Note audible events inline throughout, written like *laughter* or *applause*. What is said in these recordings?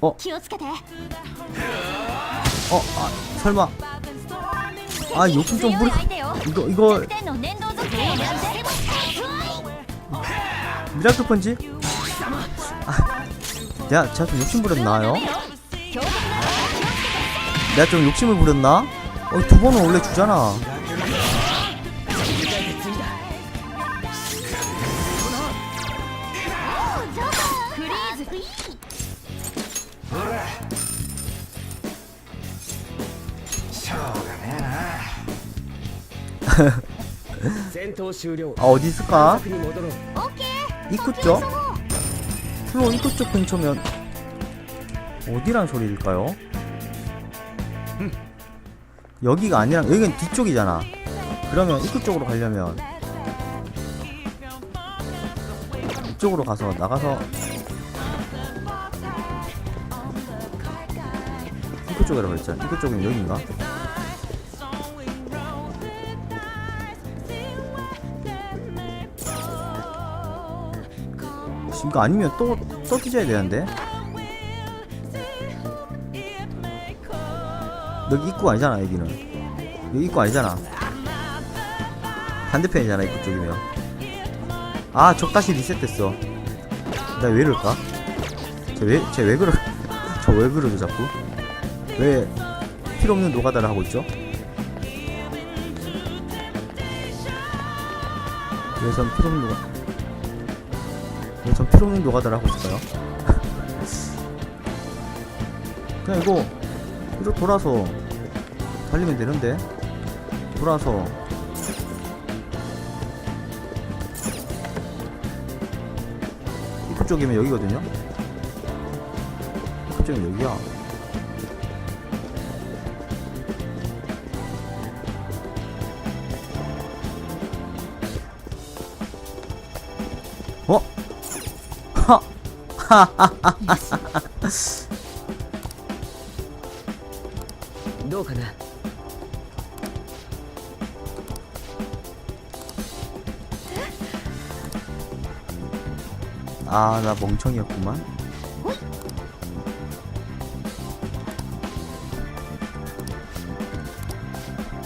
어? 어? 아, 설마 아 욕심 좀 부리 이거 이거 미라클 펀지? 아, 내가 제가 좀 욕심 부렸나요? 내가 좀 욕심을 부렸나? 어, 두 번은 원래 주잖아 *laughs* 아 어디 있을까? 입구 쪽? 플로 입구 쪽 근처면 어디랑 소리일까요? 여기가 아니라 여기는 뒤쪽이잖아. 그러면 입구 쪽으로 가려면 이쪽으로 가서 나가서 이쿠쪽이라고 했잖아 입구 쪽은 여기인가? 이거 아니면 또, 또 뒤져야 되는데? 여기 입구 아니잖아, 여기는. 여기 입구 아니잖아. 반대편이잖아, 입구 쪽이면. 아, 적 다시 리셋됐어. 나 왜 이럴까? 쟤 왜, 쟤왜 그러, *laughs* 저 왜 그러죠, 자꾸? 왜 필요 없는 노가다를 하고 있죠? 왜전 필요 없는 노가, 왜전 없는 노가다를 하고 있을까요? 그냥 이거, 이거 돌아서 달리면 되는데? 돌아서 입구 쪽이면 여기거든요? 입구 쪽이면 여기야 どうかな 아, 나 멍청이였구만.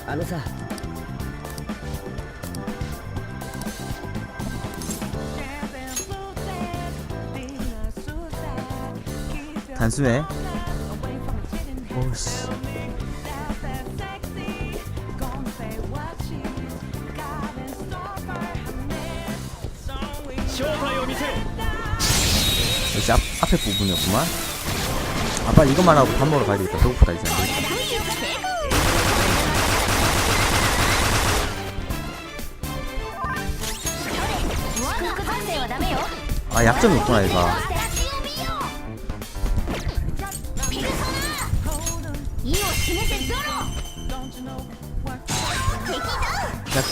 あのさ 단수해. 오씨. 역시 앞, 앞에 부분이었구만. 아 빨리 이것만 하고 밥 먹으러 가야 되겠다. 배고프다 이제. 아 약점이 없구나 얘가. だ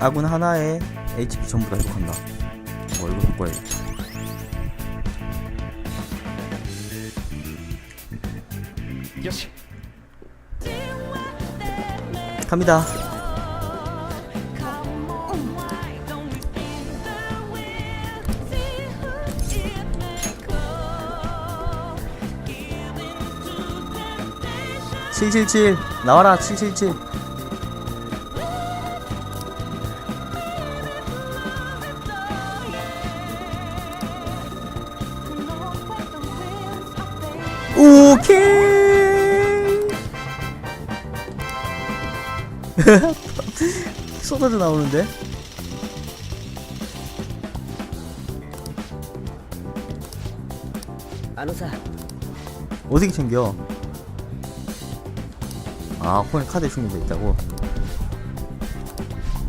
아군 하나에 HP 전부 다 회복한다. 뭐, 이거 바꿔야겠다. 갑니다. 칠칠칠 나와라 칠칠칠 *laughs* 뭐야? 쏟아져 나오는데? 어떻게 챙겨? 아, 코인 카드에 충전돼 있다고?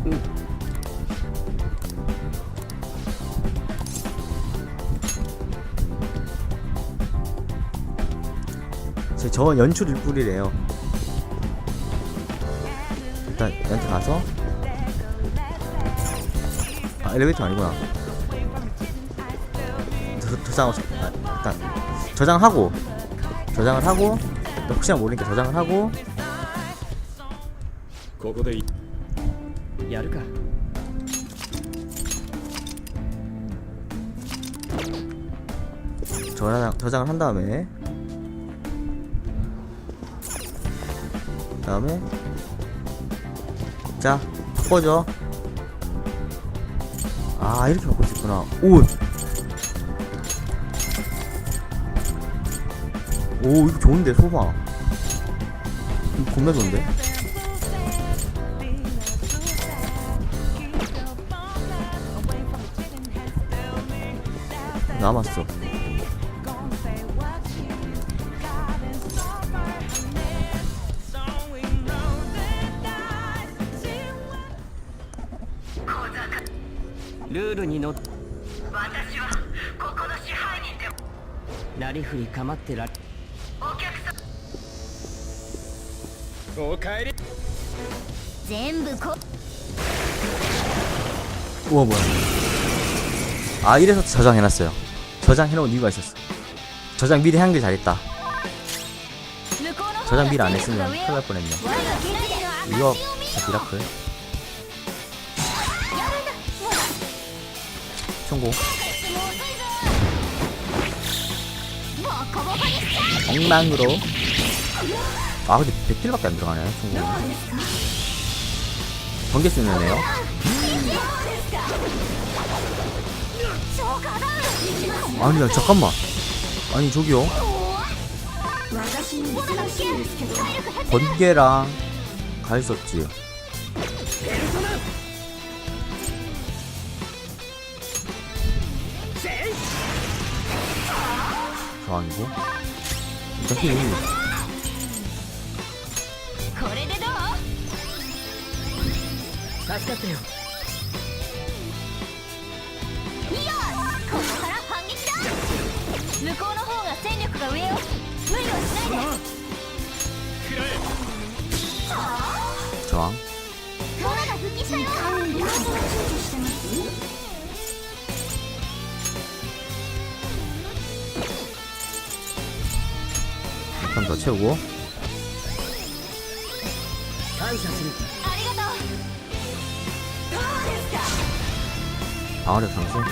응. 저 연출 일뿌리래요. 얘한테 가서 아 엘리베이터 아니구나 저, 저장 아, 일단 저장하고 저장을 하고 또 혹시나 모르니까 저장을 하고 ここでいやるか 저장, 저장을 한 다음에 그 다음에 자 바꿔줘 아 이렇게 바꿀 수 있구나. 오! 오 이거 좋은데 소바. 이거 겁나 좋은데? 남았어「 にのっ私はここの支配人でなりふり構ってらお客さんおかえり全部こ 우와 뭐야 아 이래서 저장해놨어요 저장해놓은 이유가 있었어 저장 미리 한 게 잘했다 向こうの方 저장 が 미리 안 戦力 했으면 が 큰일 上よ 날 뻔했네 我が剣で 이거 다 미라클 충공. 엉망으로. 아 근데 100킬밖에 안 들어가네 충공. 번개 쓰는 애요. 아니야 잠깐만. 아니 저기요. 번개랑 가있었지. 無理はしないで 저항 한 더 채우고. 방어력 상승.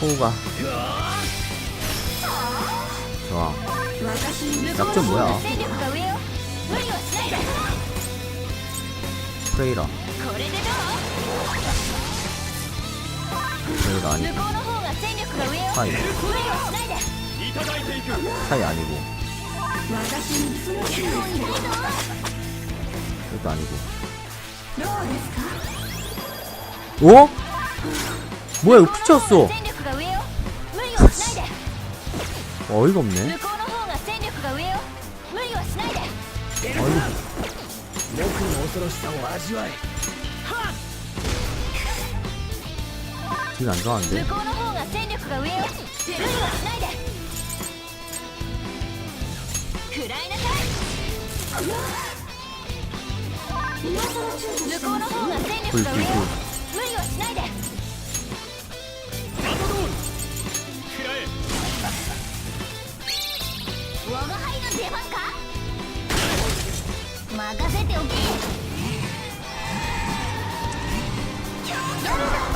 호우가. 좋아. 약점 뭐야? 프레이러. 프레이러 아니 그 파이 차이 아니고. 이것도 아니고. 어? 뭐야 이거 피쳤어. 어이가 없네. 딜안 좋아하는데 食らいなさい向こうの方が戦力が上よ無理はしないで我が輩の出番か任せておけやる。なそうだ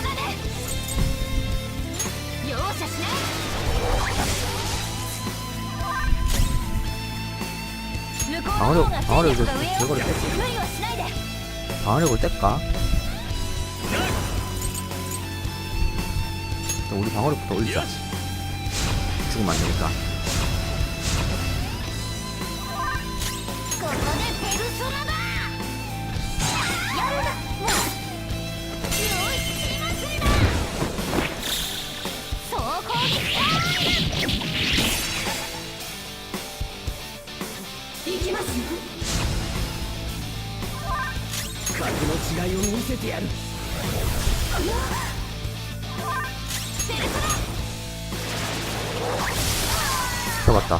방어력, 방어력 이거 제거를 뺄까? 방어력을 뗄까? 우리 방어력부터 올리자. 죽으면 안 되니까. 格の違いを見せてやるペルソナ 들어갔다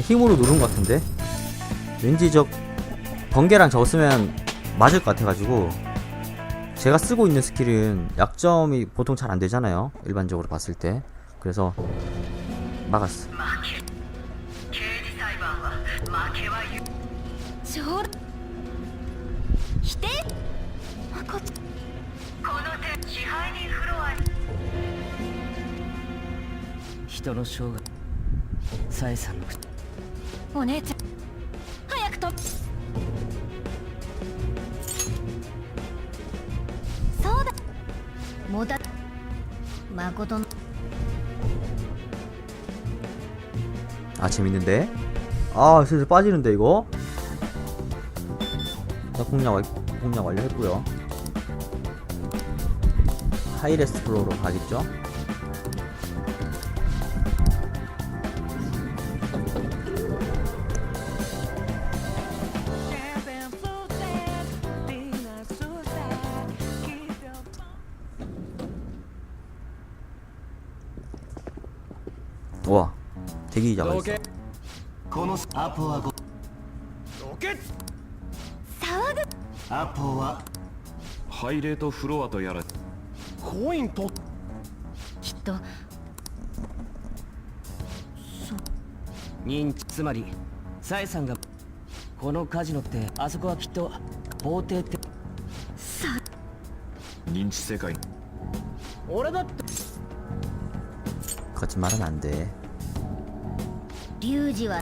힘으로 누른 것 같은데 왠지 저 번개랑 저거 쓰면 맞을 것 같아가지고 제가 쓰고 있는 스킬은 약점이 보통 잘 안 되잖아요 일반적으로 봤을 때 그래서 막았어 ちょうど否定あこっち人の生涯さえさんの口お姉ちゃん早くとそうだもだ誠の 아 재밌는데 아 슬슬 빠지는데 이거? 자 공략, 완- 공략 완료했고요. 하이레스 플로로 가겠죠 アポは騒ぐ。アポは。ハイレートフロアとやら。コインと。きっと。そ。認知つまりサエさんが。このカジノってあそこはきっと。法廷って。さ。認知世界。俺だって。勝ちまらなんで。リュウジは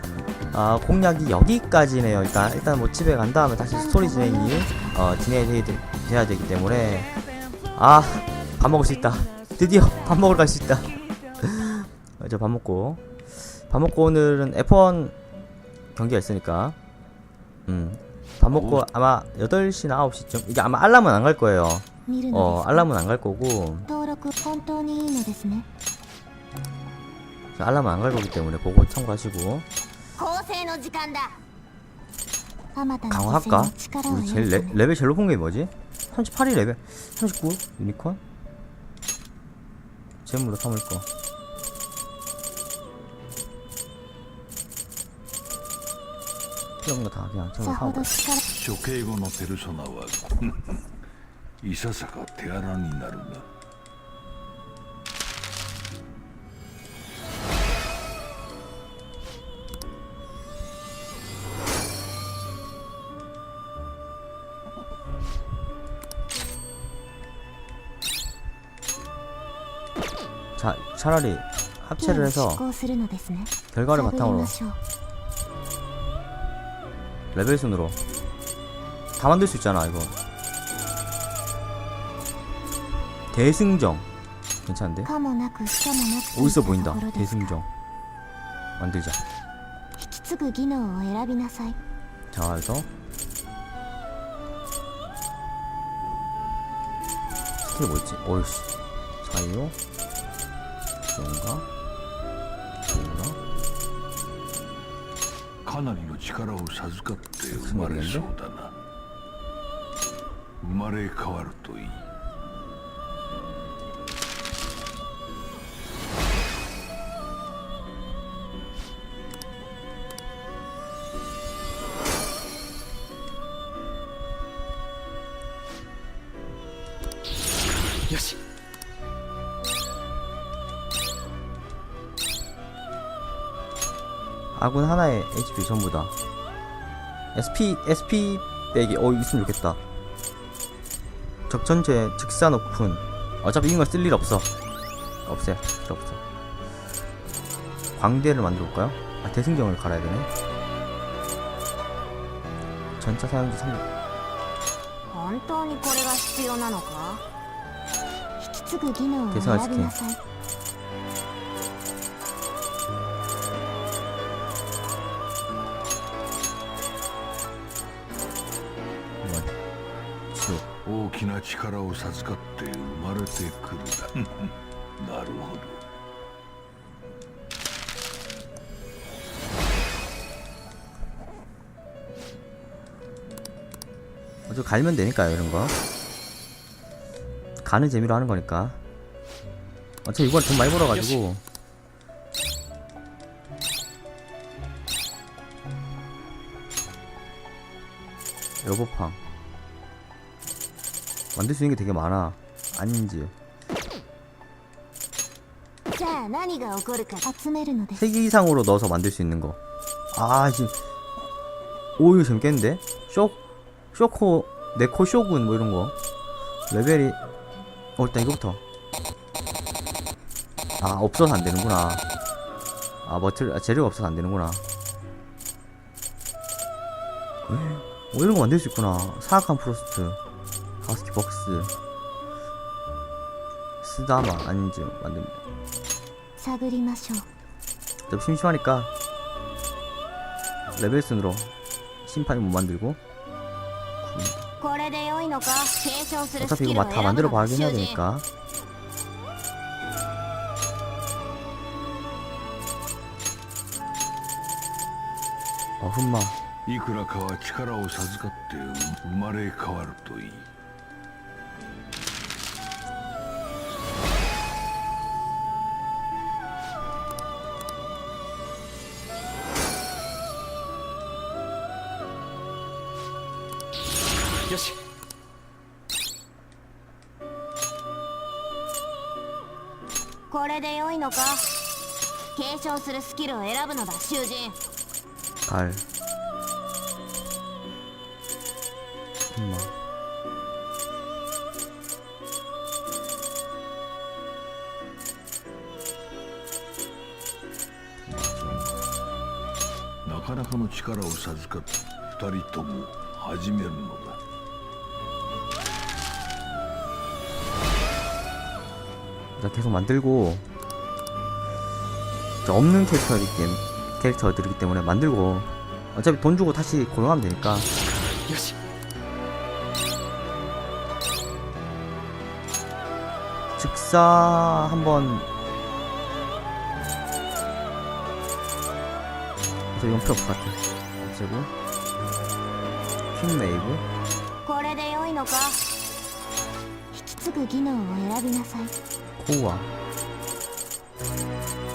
어, 공략이 여기까지네요. 일단 일단 뭐 집에 간 다음에 다시 스토리 진행이 어, 진행이 돼야 되기 때문에 아 밥 먹을 수 있다. 드디어 *laughs* 밥 먹으러 갈 수 있다. *laughs* 저 밥 먹고 밥 먹고 오늘은 F1 경기가 있으니까 음. 밥 먹고 어. 아마 8시나 9시쯤 이게 아마 알람은 안 갈 거예요. 어, 알람은 안 갈 거고. 알람은 안 갈 거기 때문에 보고 참고하시고 構成の時間だあまたの 강화할까? 女性の力を 우리 제일 得 레, るため 레벨 제일 높은 게 뭐지? 38이 레벨 39 유니콘? 재물로 삼을 거 필요한 거 다 그냥 재물로 さほ 삼을 ど 거 力処刑後のペルソナはいささか手荒になるな 자, 차라리 합체를 해서 결과를 바탕으로 레벨 순으로. 다 만들 수 있잖아 이거. 대승정. 괜찮은데? 어디서 보인다. 대승정. 만들자. 자 그래서. 스킬 뭐였지? 어이씨. 자유. 뭔가 뭔가 かなりの力を授かって生まれそうだな生まれ変わるといい 아군 하나에 HP 전부다. SP SP 빼기 어 있으면 좋겠다. 적천체 즉사 높은. 어차피 이걸 쓸일 없어. 없애 필요 없어. 광대를 만들어 볼까요? 아 대승경을 갈아야 되네. 전차 사용자 3 0 대사가 시킨. きな力を授かって生まれてくるだなるほど 어차피 *laughs* 갈면 되니까요 이런 거 가는 재미로 하는 거니까 어차피 이번 돈 많이 벌어가지고 여보팡 만들 수 있는 게 되게 많아 안즈 세개 이상으로 넣어서 만들 수 있는 거. 아, 씨. 오, 이거 재밌겠는데? 쇼, 쇼코, 네코 쇼군, 뭐 이런 거. 레벨이. 어, 일단 이거부터. 아, 없어서 안 되는구나. 아, 머틀, 아, 재료가 없어서 안 되는구나. 왜? 어, 뭐 이런 거 만들 수 있구나. 사악한 프로스트. 가스키 벅스. 스다마, 아닌지, 만듭니다. 探りましょう 어차피 심심하니까 레벨 순으로 심판이 못 만들고 これで良いのか継承するス 어차피 キ 이거 ルを 다 選ぶ 만들어 のだ 봐야긴 해야 囚人 되니까 어 흠마 いくらかは力を授かって生まれ変わるといい か継承するスキルを選ぶのだ囚人 갈 흠마 なかなかの力を授かって二人とも始めるのだ 나 계속 만들고 저 없는 캐릭터이기 때문에 캐릭터들이기 때문에 만들고 어차피 돈 주고 다시 고용하면 되니까 よし 즉사 한번 저 이건 필요 없을 것 같아 없애고 퀸 웨이브 これで良いのか引き継ぐ技能を選びなさい 코우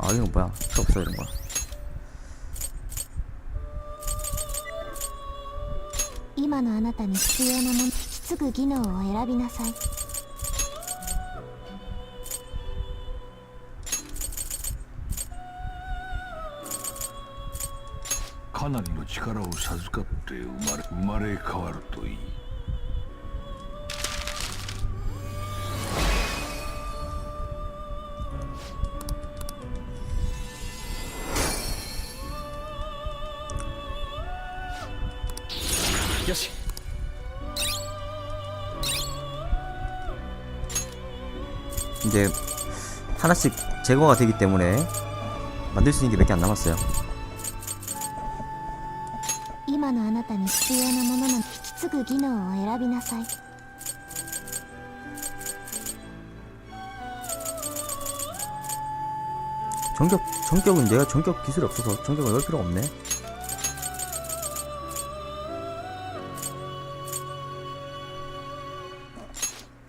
아 이거 뭐야 필요 없어 이런 거 今のあなたに必要なもの引き継ぐ技能を選びなさいかなりの力を授かって生まれ生まれ変わるといい 이제 하나씩 제거가 되기 때문에 만들 수 있는 게 몇 개 안 남았어요. 전격, 전격은 내가 전격 기술이 없어서 전격을 넣을 필요가 없네.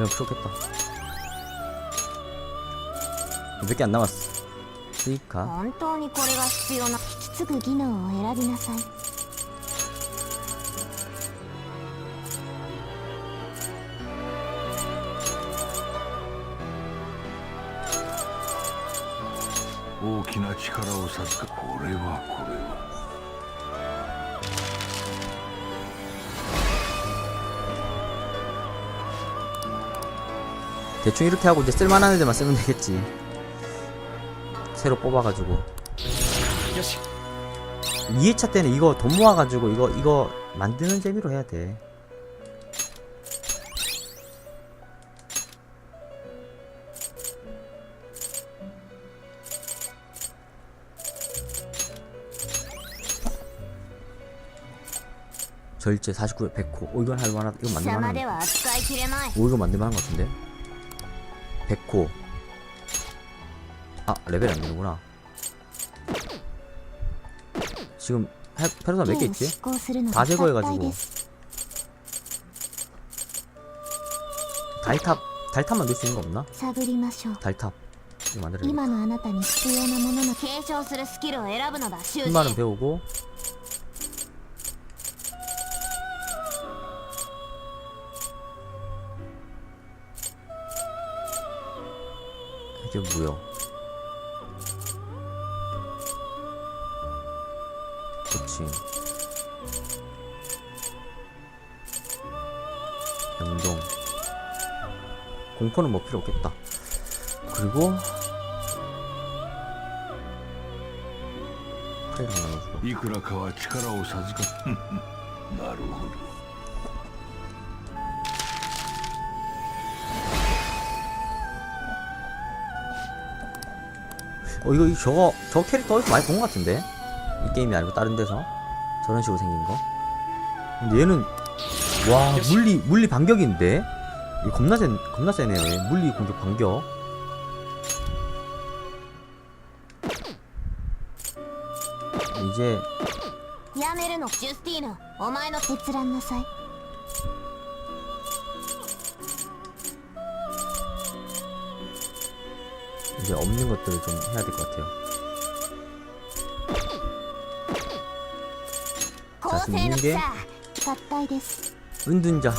よし 아, 이거 부족했다 몇 개 안 남았어 스이카 本当にこれが必要な引き継ぐ技能を選びなさい大きな力を授かこれはこれは 대충 이렇게 하고 이제 쓸만한 애들만 쓰면 되겠지. 새로 뽑아가지고. 2회차 때는 이거 돈 모아가지고 이거 이거 만드는 재미로 해야 돼. 절제 49회 100호. 오 이건 할만하다 이건 만들만한 오 이거 만들만한 것 같은데? 100호 아 레벨 안 되는구나 지금 해, 페르소나 몇 개 剣を 있지? 執行するの 다 が 제거해가지고 達体です 달탑 달탑 만들 수 있는 거 없나? 探りましょう 달탑 이거 만들어야겠다 今のあなたに必要なものの継承するスキルを選ぶのだ囚 흰말은 人 배우고 이게 뭐야 그치 연동 공포는 뭐 필요 없겠다 그리고 프레이랑 나눠주고 いくらかは力を授かっなるほど 어 이거 이- 저거 저 캐릭터 어디서 많이 본 것 같은데 이 게임이 아니고 다른 데서 저런 식으로 생긴 거 근데 얘는 와 물리 물리 반격인데 이 겁나 센 겁나 세네요 얘. 물리 공격 반격 이제 やめるのジュスティーヌお前の閲覧なさい 이제 없는 것들을 좀 해야 될 것 같아요. 자, 지금 있는 게 은둔자,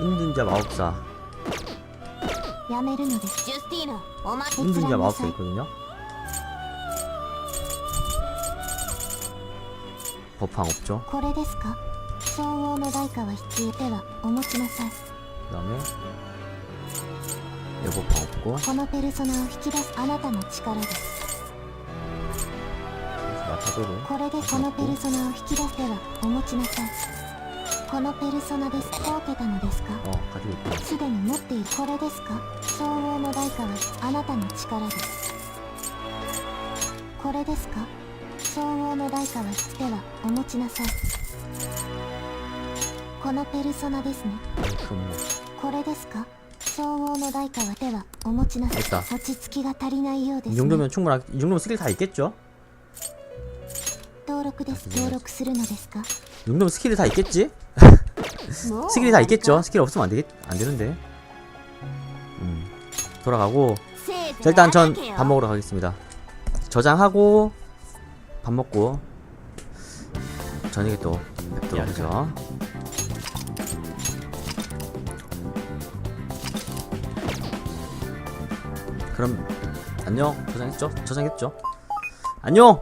은둔자 마법사. 은둔자 마법사 있거든요. 법항 없죠. 그 다음에 여법황 없고 このペルソナを引き出すあなたの力です 마타도로 これでこのペルソナを引き出すではお持ちなさいこのペルソナです高けたのですか 어 가지고 있구나 すでに持っているこれですか相応の代価はあなたの力ですこれですか相応の代価はではお持ちなさいこのペルソナですね 금모 これですか 相応の代価はではお持ちなさい 됐다 落ち着きが足りないようで 이 すね 정도면 충분하 이 정도면 스킬 다 있겠죠? 登録です登録するのですか 이 정도면 스킬이 다 있겠지? もう *laughs* 스킬이 다 있겠죠? 스킬 없으면 안 되겠 안 되는데 음 돌아가고 せいぜい 자 일단 전 歩けよ 밥 먹으러 가겠습니다 저장하고 밥 먹고 저녁에 또 뵙도록 하죠 그럼 안녕 저장했죠? 저장했죠? 안녕